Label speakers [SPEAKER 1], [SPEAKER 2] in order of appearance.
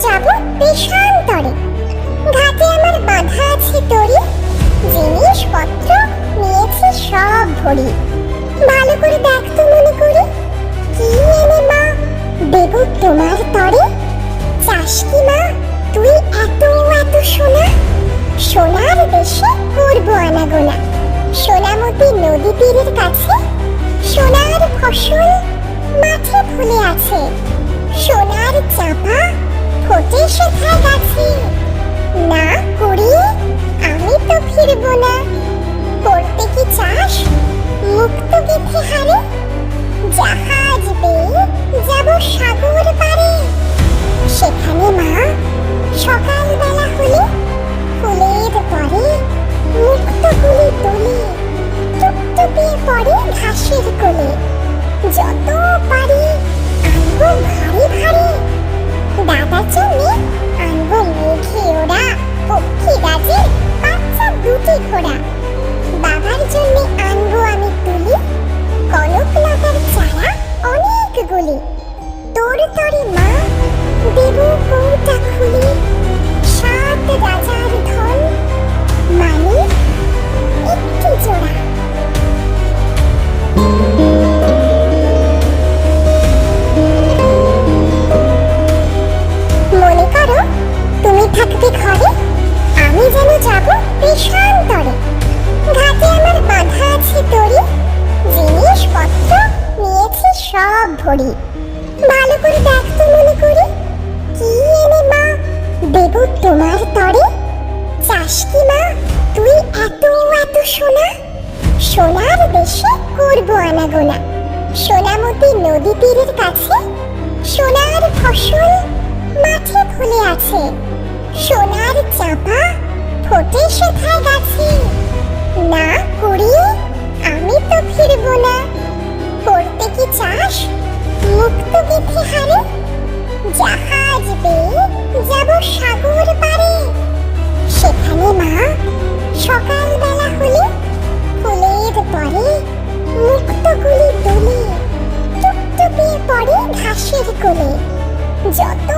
[SPEAKER 1] যাব দেশান্তরে ঘাটে আমার বাধা আছে তরি। জিনিসপত্র নিয়েছি সব ভরি। ভালো করে দেখ তো মনে করি। কি এনে মা? দেব তোমার তরে। চাস কি মা? তুই এত এত সোনা। সোনার দেশে করব আনাগোনা। সোনামতি নদী তীরের কাছে। সোনার ফসল মাঠে ফুলে আছে। সোনার চাপা ফোটে সেথায় গাছে। না করি, আমি তো ফিরবো না। করতে কি চাস? মুক্ত গেথে হারে? জাহাজ বেয়ে যাব সাগর পারে সেখানে মা, সকালবেলা হলে ফুলের পরে মুক্ত গুলি তোলে। টুকটুকিয়ে পড়ে ঘাসের কোলে। যত পারি তোর তরে মা, দেব কৌটা খুলি সাত রাজার ধন মানে একটি জোড়া। মনে করো তুমি থাকবে ঘরে, আমি যেন যাব দেশান্তরে ঘাটে আমার বাধা আছে তরি জিনিসপত্র নিয়েছি সব ভরি। তোমার তরে? চাস কি মা, তুই এত এত সোনা? সোনার দেশে করব আনাগোনা। সোনামতি নদী তীরের কাছে, সোনার ফসল মাঠে ফুলে আছে। সোনার চাপা ফোটে সেথায় গাছে। না করি সকালবেলা হলে ফুলের পরে মুক্ত গুলি দোলে টুকটুকে পড়ে ঘাসের কোলে। যত